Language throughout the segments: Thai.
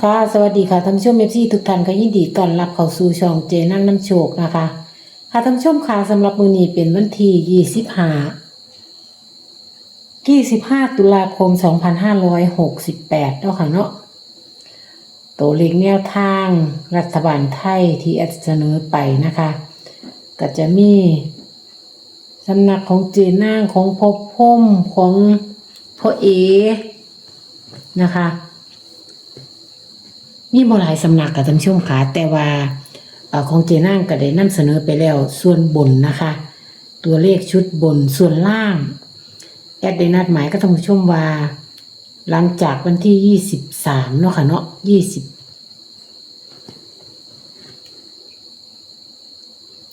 ค่ะ สวัสดีค่ะท่านผู้ชมเอฟซีทุกท่านก็ยินดีต้อนรับเข้าสู่ช่องเจนั่งน้ำโชคนะคะ ค่ะท่านผู้ชมค่ะสำหรับมือนี้เป็นวันที่ยี่สิบห้ายี่สิบห้าตุลาคมสองพันห้าร้อยหกสิบแปดเนาะค่ะเนาะตัวเลขแนวทางรัฐบาลไทยที่อดเสนอไปนะคะ ก็จะมีสำนักของเจนางของพบพมของพ่อเอนะคะ มีบ่หลายสำนักกับท่านผู้ชมค่ะแต่ว่าอของเจนางก็ได้นำเสนอไปแล้วส่วนบนนะคะ ตัวเลขชุดบนส่วนล่าง แอดได้นัดหมายกับท่านผู้ชมว่า หลังจากวันที่23เนาะค่ะเนาะ20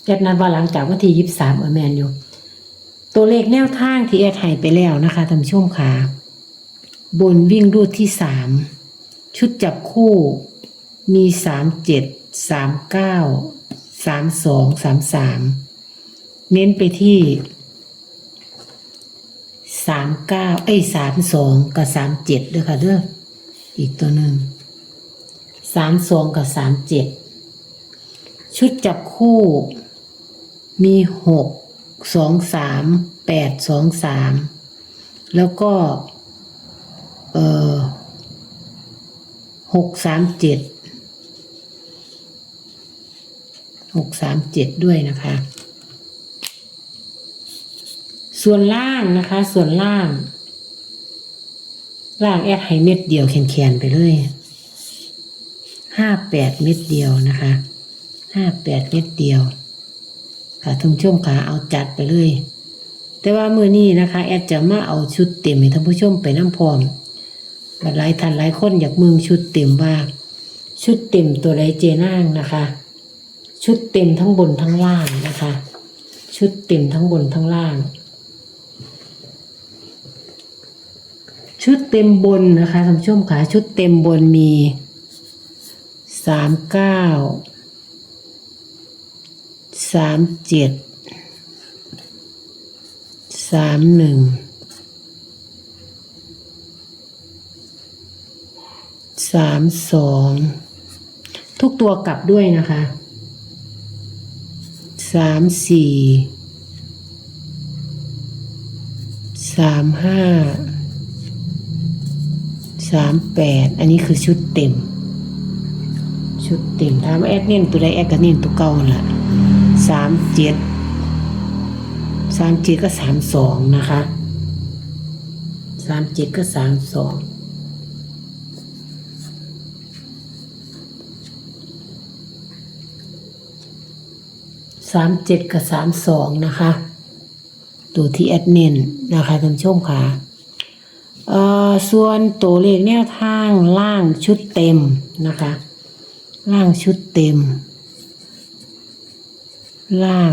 แอดนัดว่าหลังจากวันที่23เออแมนอยู่ตัวเลขแนวทางที่แอดให้ไปแล้วนะคะท่านผู้ชมค่ะบนวิ่งรูดที่3ชุดจับคู่ มีสามเจ็ดสามเก้าสามสองสามสามเน้นไปที่สามเก้าไอ้สามสองกับสามเจ็ดด้วยค่ะเด้ออีกตัวหนึ่งสามสองกับสามเจ็ดชุดจับคู่ มีหกสองสามแปดสองสามแล้วก็เออหกสามเจ็ด หกสามเจ็ดด้วยนะคะ ส่วนล่างนะคะ ส่วนล่าง ล่างแอดให้เม็ดเดียวแขนๆไปเลยห้าแปดเม็ดเดียวนะคะห้าแปดเม็ดเดียว ค่ะท่านผู้ชมขาเอาจัดไปเลย แต่ว่ามือนี้นะคะ แอดจะมาเอาชุดเต็มให้ท่านผู้ชมไปน้ำพร้อมหลายท่านหลายคนอยากมึงชุดเต็มว่า ชุดเต็มตัวใดเจนางนะคะ ชุดเต็มทั้งบนทั้งล่างนะคะ ชุดเต็มทั้งบนทั้งล่าง ชุดเต็มบนนะคะท่านผู้ชมค่ะชุดเต็มบนมีสามเก้าสามเจ็ดสามหนึ่งสามสองทุกตัวกลับด้วยนะคะ สามสี่สามห้าสามแปดอันนี้คือชุดเต็ม ชุดเต็มถามแอดเน้นตัวใดแอดก็เน้นตัวเก่านั่นแหละสามเจ็ดสามเจ็ดก็สามสองนะคะสามเจ็ดก็สามสอง สามเจ็ดกับสามสองนะคะ ตัวที่แอดเนนนะคะท่านชมค่ะเอ่อส่วนตัวเลขแนวทางล่างชุดเต็มนะคะ ล่างชุดเต็ม ล่าง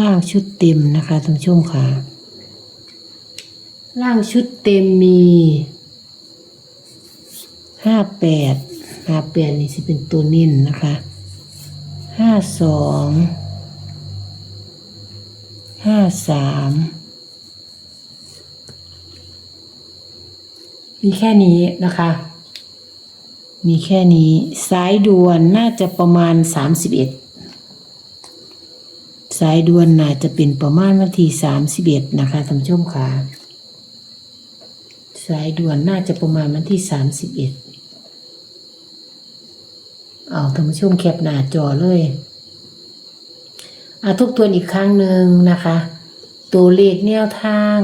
ล่างชุดเต็มนะคะท่านผู้ชมค่ะ ร่างชุดเต็มมีห้าแปดห้าแปดนี่สิเป็นตัวนิ่นนะคะห้าสองห้าสามมีแค่นี้นะคะ มีแค่นี้สายด่วนน่าจะประมาณสามสิบเอ็ดสายด่วนน่าจะเป็นประมาณวันที่สามสิบเอ็ดนะคะท่านผู้ชมค่ะายด่วนน่าจะประมาณวันที่สามสิบเอ็ดเอาท่านผู้ชมแคปหน้าจอเลยอาทุกตัวอีกครั้งหนึ่งนะคะ ตัวเลขแนวทาง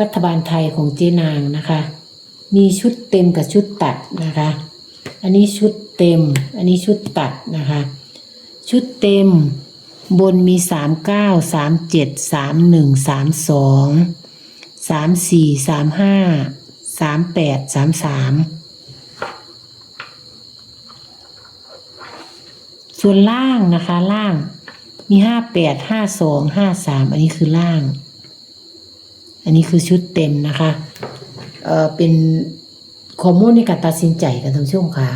รัฐบาลไทยของเจนางนะคะ มีชุดเต็มกับชุดตัดนะคะ อันนี้ชุดเต็ม อันนี้ชุดตัดนะคะ ชุดเต็ม บนมีสามเก้าสามเจ็ดสามหนึ่งสามสองสามสี่สามห้าสามแปดสามสามส่วนล่างนะคะล่างมีห้าแปดห้าสองห้าสามอันนี้คือล่าง อันนี้คือชุดเต็มนะคะเออเป็นข้อมูลในการตัดสินใจกันท่านผู้ชมค่ะ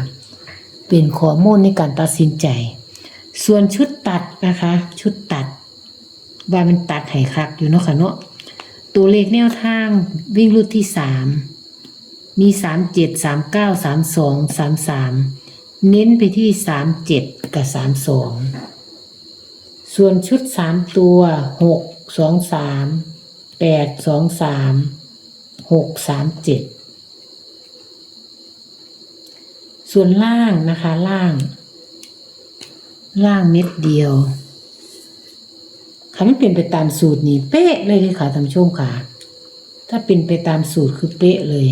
เป็นข้อมูลในการตัดสินใจ ส่วนชุดตัดนะคะ ชุดตัด ว่ามันตัดไห้คักอยู่เนาะค่ะเนาะตัวเลขแนวทางวิ่งรุ่นที่สามมีสามเจ็ดสามเก้าสามสองสามสามเน้นไปที่สามเจ็ดกับสามสองส่วนชุดสามตัวหกสองสามแปดสองสามหกสามเจ็ดส่วนล่างนะคะล่าง ล่างเม็ดเดียว ค่ะมันเป็นไปตามสูตรนี่เป๊ะเลยเลยค่ะท่านผู้ชมค่ะ ถ้าเป็นไปตามสูตรคือเป๊ะเลย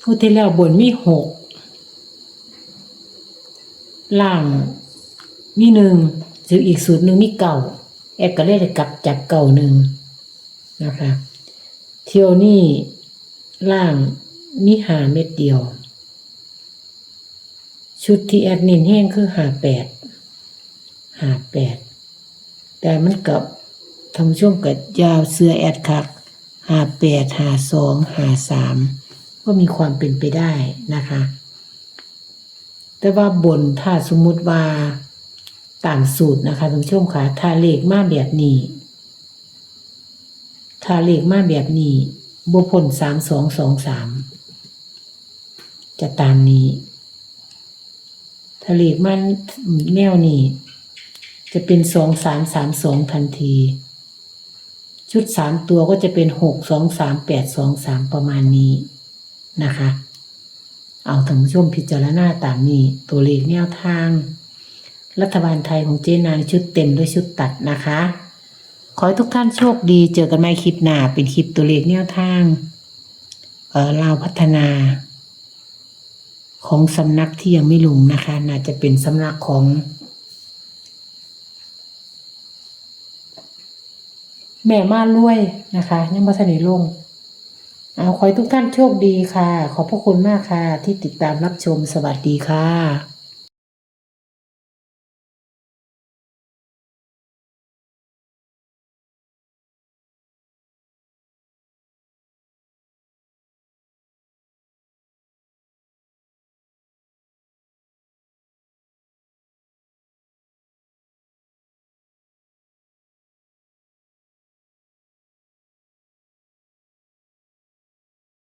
พูดที่แล้วบนมีหกล่างมีหนึ่งซึ่งอีกสูตรหนึ่งมีเก่าแอดก็เลยกลับจากเก่าหนึ่งนะคะ เที่ยวนี่ล่าง มีหาเม็ดเดียว ชุดที่แอดนินแห้งคือหาแปดหาแปดแต่มันกับทำช่วงกับยาวเสื้อแอดคักหาแปดหาสองหาสามก็มีความเป็นไปได้นะคะ แต่ว่าบนถ้าสมมุติว่าตามสูตรนะคะท่านผู้ชมค่ะถ้าเลขมาแบบนี้ ถ้าเลขมาแบบนี้บุพลสามสองสองสาม จะตามนี้ถ้าเลขมันแนวนี้ จะเป็นสองสามสามสองทันที ชุดสามตัวก็จะเป็นหกสองสามแปดสองสามประมาณนี้นะคะ เอาท่านผู้ชมพิจารณาตามนี้ ตัวเลขแนวทาง รัฐบาลไทยของเจนางชุดเต็มด้วยชุดตัดนะคะขอให้ทุกท่านโชคดี เจอกันใหม่คลิปหน้า เป็นคลิปตัวเลขแนวทาง เอ่อลาพัฒนา ของสำนักที่ยังไม่ลงนะคะ น่าจะเป็นสำนักของ แม่มาล้วยนะคะยังมาสนิลงเอาขอให้ทุกท่านโชคดีค่ะ ขอบพระคุณมากค่ะ ที่ติดตามรับชมสวัสดีค่ะ